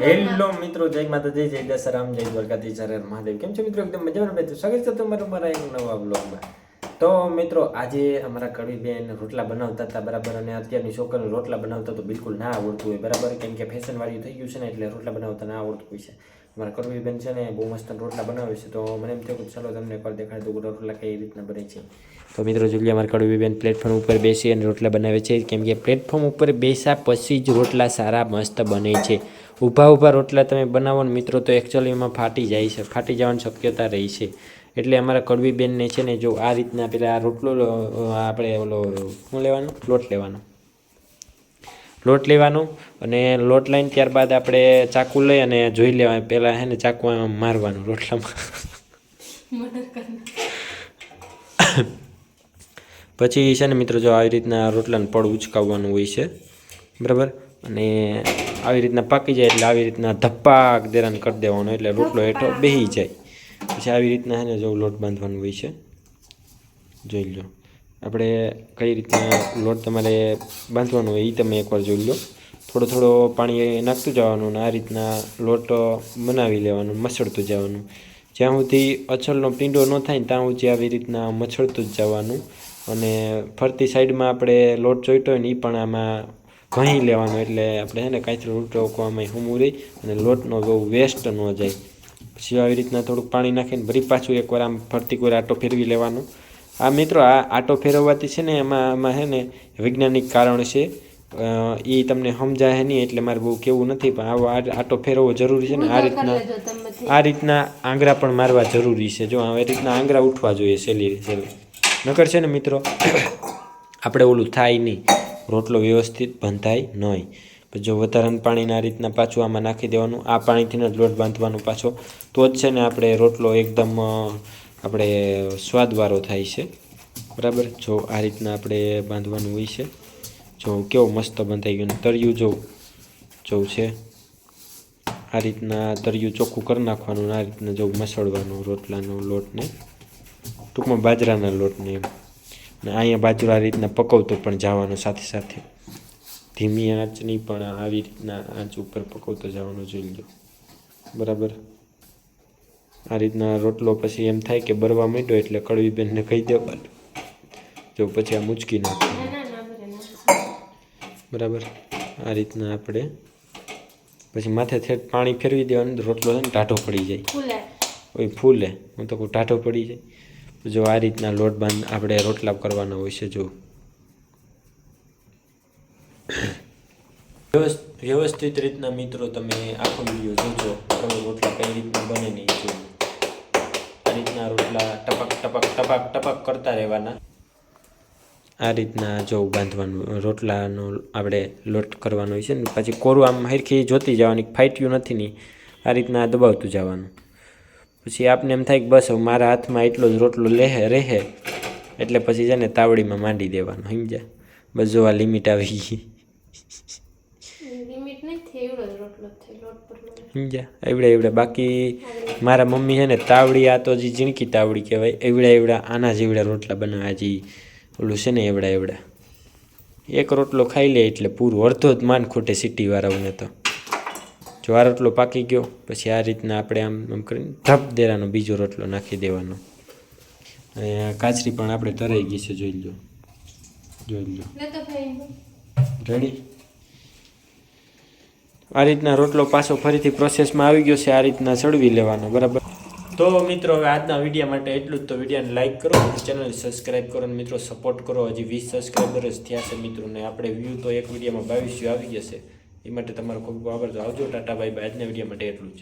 Hello મિત્રો, જય માતાજી, જય દશરામ, જય દ્વારકાધીશ, જય મહાદેવ. કેમ છો મિત્રો? એકદમ મજામાં બેઠું સ્વાગત છે તમારું મારા એક નવા બ્લોગમાં તો મિત્રો, આજે અમારા કડવી બેન રોટલા બનાવતા હતા, બરાબર? અને અત્યારની છોકરીઓ રોટલા બનાવતા તો બિલકુલ ના આવડતું હોય, બરાબર? કેમ કે ફેશન વાળું થઈ ગયું છે ને, એટલે રોટલા બનાવતા ના આવડતું હોય છે. અમારા કડવી બેન છે ને, બહુ મસ્ત રોટલા બનાવે છે, તો મને એમ થયું કે ચાલો તમને એકવાર દેખાડી દઉં રોટલા કઈ રીતના બને છે. તો મિત્રો, જોઈએ અમારા કડવી બેન પ્લેટફોર્મ ઉપર બેસી અને રોટલા બનાવે છે. કેમ કે પ્લેટફોર્મ ઉપર બેસ્યા પછી જ રોટલા સારા, મસ્ત બને છે. ઊભા ઊભા રોટલા તમે બનાવો ને મિત્રો તો એકચ્યુઅલીમાં ફાટી જાય છે. ફાટી જવાની શક્યતા રહી છે. એટલે અમારા કડવી બેનને છે ને જો આ રીતના પેલા આ રોટલો આપણે ઓલો શું લેવાનો? લોટ લેવાનો. લોટ લેવાનો અને લોટ લઈને ત્યારબાદ આપણે ચાકુ લઈ અને જોઈ લેવા પહેલાં હે ને ચાકુ મારવાનું રોટલામાં. પછી છે ને મિત્રો જો આવી રીતના રોટલાને પડ ઉચકાવવાનું હોય છે. બરાબર? અને આવી રીતના પાકી જાય એટલે આવી રીતના ધપ્પાક દેરાન કરી દેવાનો એટલે રોટલો હેઠો બેસી જાય. પછી આવી રીતના છે ને જો લોટ બાંધવાનું હોય છે. જોઈ લો આપણે કઈ રીતના લોટ તમારે બાંધવાનો હોય એ તમે એકવાર જોઈ લો થોડો થોડો પાણી નાખતું જવાનું અને આ રીતના લોટ બનાવી લેવાનો મસળતું જવાનું. જ્યાં સુધી અછલનો પીંડો ન થાય ત્યાં સુધી આવી રીતના મછળતું જ જવાનું. અને ફરતી સાઈડમાં આપણે લોટ જોઈતો હોય ને એ પણ આમાં ઘણી લેવાનો એટલે આપણે છે ને કાંઈ રોટો ઉકવામાં હમું રહી અને લોટનો બહુ વેસ્ટ ન જાય. પછી આવી રીતના થોડુંક પાણી નાખીને ભરી પાછું એકવાર આમ ફરતી કોઈ આટો ફેરવી લેવાનો. આ મિત્રો આ આટો ફેરવવાથી છે ને એમાં આમાં છે ને વૈજ્ઞાનિક કારણ છે. એ તમને સમજાય નહીં એટલે મારે બહુ કેવું નથી પણ આવો આ- આટો ફેરવવો જરૂરી છે ને આ રીતના આ રીતના આંગરા પણ મારવા જરૂરી છે. જો આવી રીતના આંગળા ઉઠવા જોઈએ સહેલી સહેલી નકર છે ને મિત્રો આપણે ઓલું થાય નહીં. રોટલો વ્યવસ્થિત બંધાય નહીં. જો વધારાનું પાણીને આ રીતના પાછું આમાં નાખી દેવાનું, આ પાણીથી જ લોટ બાંધવાનો પાછો. તો જ છે ને આપણે રોટલો એકદમ આપણે સ્વાદવાળો થાય છે. બરાબર? જો આ રીતના આપણે બાંધવાનું હોય છે. જો કેવો મસ્ત બંધાઈ ગયું તળિયું જોવું છે. આ રીતના તળિયું ચોખ્ખું કરી નાખવાનું આ રીતના જો મસળવાનું રોટલાનો લોટને. ટૂંકમાં બાજરાના લોટને એમ. ને અહીંયા બાજુ આ રીતના પકવતો પણ જવાનું સાથે સાથે ધીમી આંચની પણ આવી રીતના આંચ ઉપર પકવતો જવાનું જોઈ લો બરાબર? આ રીતના રોટલો પછી એમ થાય કે બરવા માંડ્યો એટલે કડવી બેનને કહી દેવાનું જો પછી આ મૂચકી નાખવાનું બરાબર? આ રીતના આપણે પછી માથે થેટ પાણી ફેરવી દેવાનું. રોટલો છે ને ટાઢો પડી જાય. ઓય ફૂલે. હું તો કહું ટાઢો પડી જાય. જો આ રીતના લોટ બાંધ આપણે રોટલા કરવાના હોય છે, જો. વ્યવસ- વ્યવસ્થિત રીતના મિત્રો તમે આખો વીડિયો જોજો. તમે રોટલા કઈ રીતના બને નહીં જો આ રીતના રોટલા ટપક ટપક ટપક ટપક કરતા રહેવાના. આ રીતના જો બાંધવાનું, રોટલાનો આપણે લોટ કરવાનો હોય છે ને, પછી કોરું આમ હરખી જોતી જવાની, ફાટ્યું નથી ને આ રીતના દબાવતું જવાનું. પછી આપને એમ થાય કે બસ હવે મારા હાથમાં એટલો જ રોટલો લેહે રહે એટલે પછી છે ને તાવડીમાં માંડી દેવાનું સમજ્યા? બસ જો આ લિમિટ આવી ગઈ. સમજ્યા? એવડા એવડા. બાકી મારા મમ્મી છે ને તાવડી આ તો જે ઝીણકી તાવડી કહેવાય. એવડા એવડા આના જેવડા રોટલા બનાવ્યા જે ઓલું છે ને એવડા એવડા. એક રોટલો ખાઈ લે એટલે પૂરું અડધો જ માન ખોટે સિટીવાળાઓને તો. જો આ રોટલો પાકી ગયો પછી આ રીતના આપણે આમ આમ કરીને ધપ દેરાનો બીજો રોટલો નાખી દેવાનો. અને આ કાચરી પણ આપણે તરાઈ ગઈ છે જોઈ લો જોઈ લો રેડી આ રીતના રોટલો પાછો ફરીથી પ્રોસેસમાં આવી ગયો છે આ રીતના ચડવી લેવાનો બરાબર? તો મિત્રો હવે આજના વીડિયો માટે એટલું જ. તો વિડીયોને લાઈક કરો ચેનલ સબસ્ક્રાઈબ કરો અને મિત્રો સપોર્ટ કરો. હજી વીસ સબસ્ક્રાઈબર જ થયા છે મિત્રોને. આપણે વ્યૂ તો એક વિડીયોમાં બાવીસ વ્યૂ આવી જશે એ માટે તમારો ખૂબ ખૂબ આભાર. તો આવજો, ટાટા બાય આજના વીડિયો માટે એટલું જ.